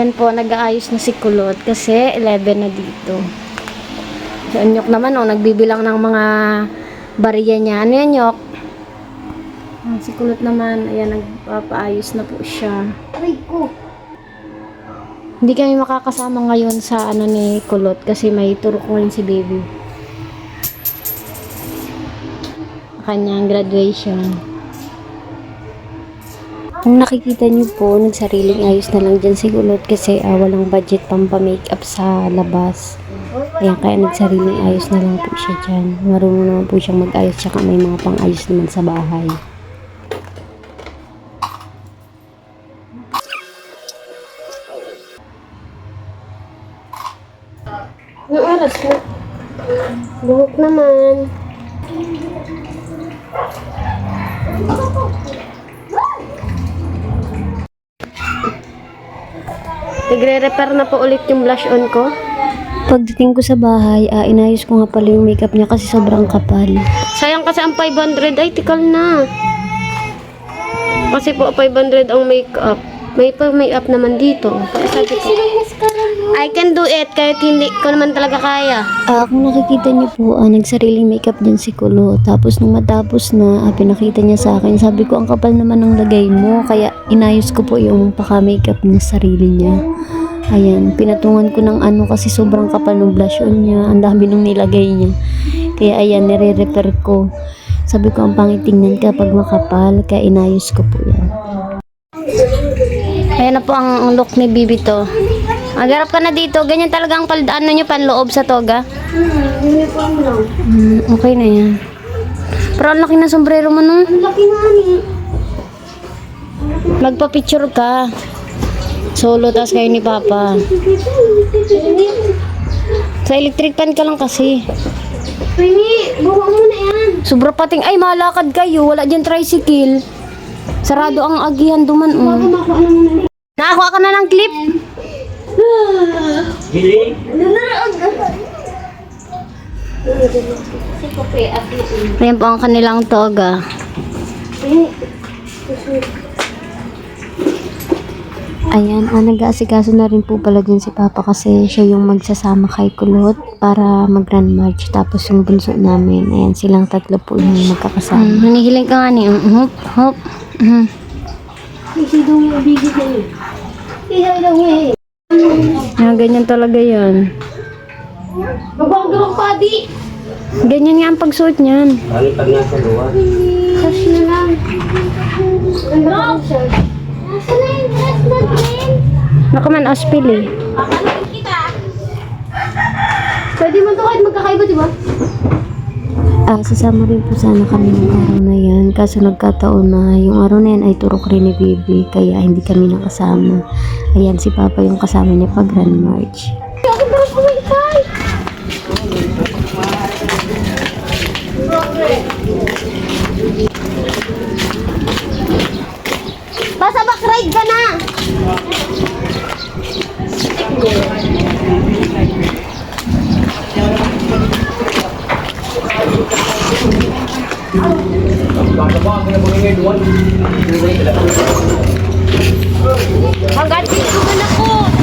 Ayan po, nag-aayos na si Kulot kasi 11 na dito. Si Anyok naman, oh, nagbibilang ng mga bariya niya. Ano yan, Nyok? Ah, Si Kulot naman, ayan, nagpapaayos na po siya. Aray ko. Hindi kami makakasama ngayon sa ano ni Kulot kasi may turok ko rin si baby. Kanyang graduation. Kung nakikita niyo po, nagsariling ayos na lang dyan si Kulot kasi ah, walang budget pang pa-makeup sa labas. Ayan, kaya nagsariling ayos na lang po siya dyan. Marunong naman po siyang mag-ayos tsaka may mga pang-ayos naman sa bahay. Anong oras? Buhok naman. Nagre-repair na po ulit yung blush on ko. Pagdating ko sa bahay, ah, inayos ko nga pala yung makeup niya kasi sobrang kapal. Sayang kasi ang 500. Ay, tikal na. Kasi po 500 ang makeup. May pa makeup naman dito. Sabi ko, I can do it kahit hindi ko naman talaga kaya. Ah, kung nakikita niyo po, ah, nagsariling makeup din si Kulo. Tapos nung matapos na, ah, pinakita niya sa akin. Sabi ko, ang kapal naman ng lagay mo. Kaya inayos ko po yung paka-makeup ng sarili niya. Ayan, pinatungan ko ng ano kasi sobrang kapal ng blush on niya. Ang dami nung nilagay niya. Kaya ayan, nire-repair ko. Sabi ko, ang pangit tingnan kapag makapal. Kaya inayos ko po yan. Ayan na po ang, look ni Bibi to. Magarap ka na dito. Ganyan talaga ang pal ano nyo panloob sa toga. Hmm. Hmm, okay na yan. Pero ang laki ng sombrero mo no. Ang laki nga ni. Magpa-picture ka. Solo tas kayo ni Papa. Sa electric pan ka lang kasi. Pwede, gawa mo na yan. Sobra pating, ay malakad kayo. Wala dyan tricycle. Sarado ang agihan duman. Um. makuha na mo na. Nakakuha ka na ng clip? Yun. Ayan po ang kanilang toga. Ayan, ah, nag-aasikaso na rin po pala din si Papa kasi siya yung magsasama kay Kulot para mag-grand march. Tapos yung bunso namin, ayan, silang tatlo po yung magkakasama. Hmm, hinihiling ka nga ni, hop, hop. Mhm. Kasi daw yung bigit na yun. Yan, ganyan talaga yan. Mabago ang padi. Ganyan nga ang pagsuot niyan. Pag nasa. Cash na lang. Ang no. Nasaan na yung dress natin? Nakaman ospil eh. Pwede mo to kahit magkakaiba, di ba? Ah, sasama rin po sana kami ng araw na yan. Kaso nagkataon na yung araw na yan ay turok rin ni Bibi. Kaya hindi kami nakasama. Ayan, si Papa yung kasama niya pag Grand March. Basta back ride ka na. Hanggang dito na po.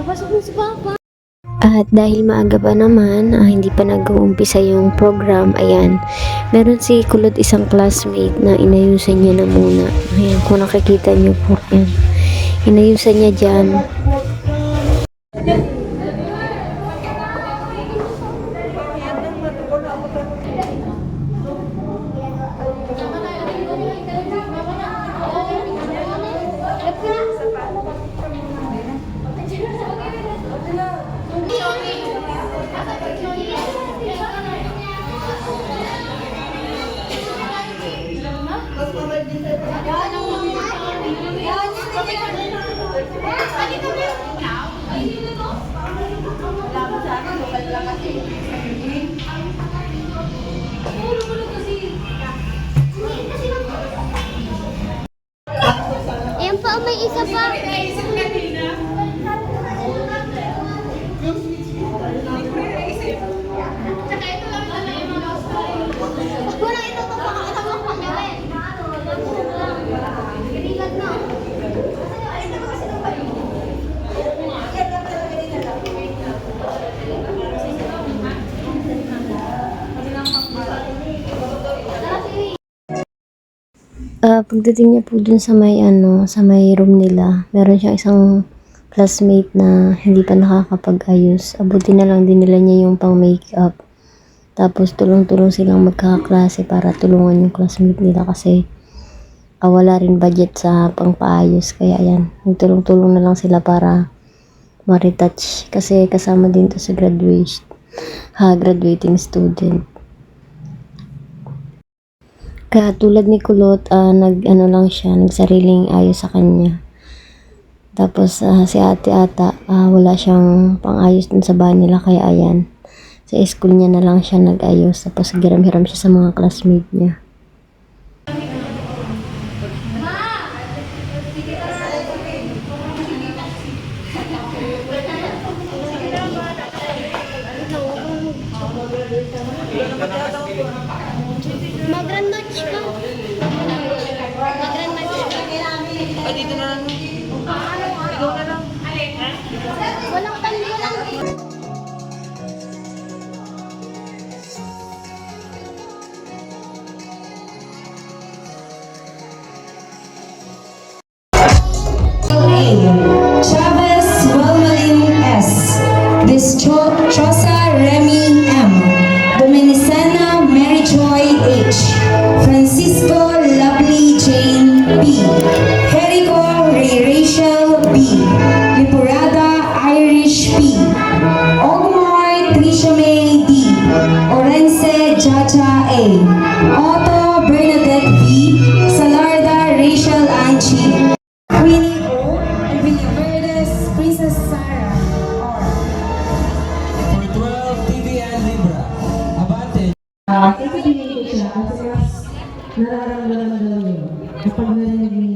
Papasok mo si Papa. At dahil maaga pa naman, ah, hindi pa nag-uumpisa yung program, ayan, meron si Kulot isang classmate na inayusan niya na muna. Ayan, kung nakikita niyo po, ayan. Inayusan niya dyan. Ayan pa, may isa pa. Wala ito to, pakakita mo kung gawin. Pinilag na. Ah, pagdating niya po dun sa may ano, sa may room nila, meron siyang isang classmate na hindi pa nakakapag-ayos. Abutin na lang din nila niya yung pang makeup. Tapos tulong-tulong silang magkakaklase para tulungan yung classmate nila kasi ah, wala rin budget sa pangpaayos. Kaya yan, tulong-tulong na lang sila para ma-retouch. Kasi kasama din to sa graduation, ha, graduating student. Katulad ni Kulot, ah, nag ano lang siya, nagsariling ayos sa kanya. Tapos ah, si ate ata, ah, wala siyang pang-ayos dun sa bahay nila kaya ayan. Sa school niya na lang siya nag-ayos tapos hiram-hiram siya sa mga classmate niya. Ay, dito na lang. A. Otto Bernadette V. Salarda Rachel Anchi. Queenie O. and Villaverdes Princess Sarah. Or. For 12, TVN Libra. Abante. Ah, ito binigay ko siya kasi mas nararamdaman daw niyo kapag narinig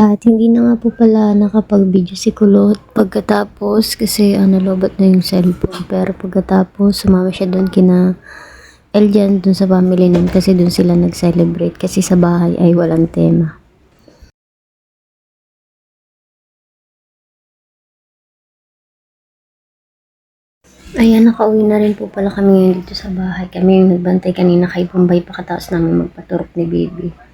At hindi na nga po pala nakapag-video si Kulot pagkatapos kasi ano lobat na yung cellphone. Pero pagkatapos sumama siya doon kina Eljan doon sa family nun kasi doon sila nag-celebrate kasi sa bahay ay walang tema. Ayan, nakauwi na rin po pala kami ngayon dito sa bahay. Kami yung nagbantay kanina kay Bombay pakataos namin magpaturok ni baby.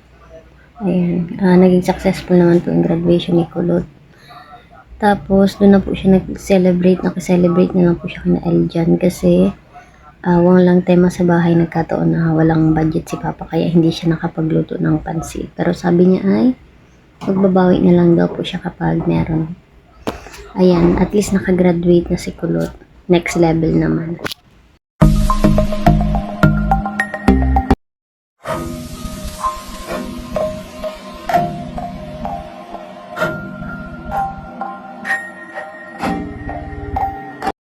Ayan, ah, naging successful naman po yung graduation ni Kulot. Tapos, doon na po siya nag-celebrate, nakiselebrate na lang po siya kina Eljan kasi ah, walang tema sa bahay, nagkataon na walang budget si Papa kaya hindi siya nakapagluto ng pansit. Pero sabi niya ay, magbabawi na lang daw po siya kapag meron. Ayan, at least nakagraduate na si Kulot. Next level naman.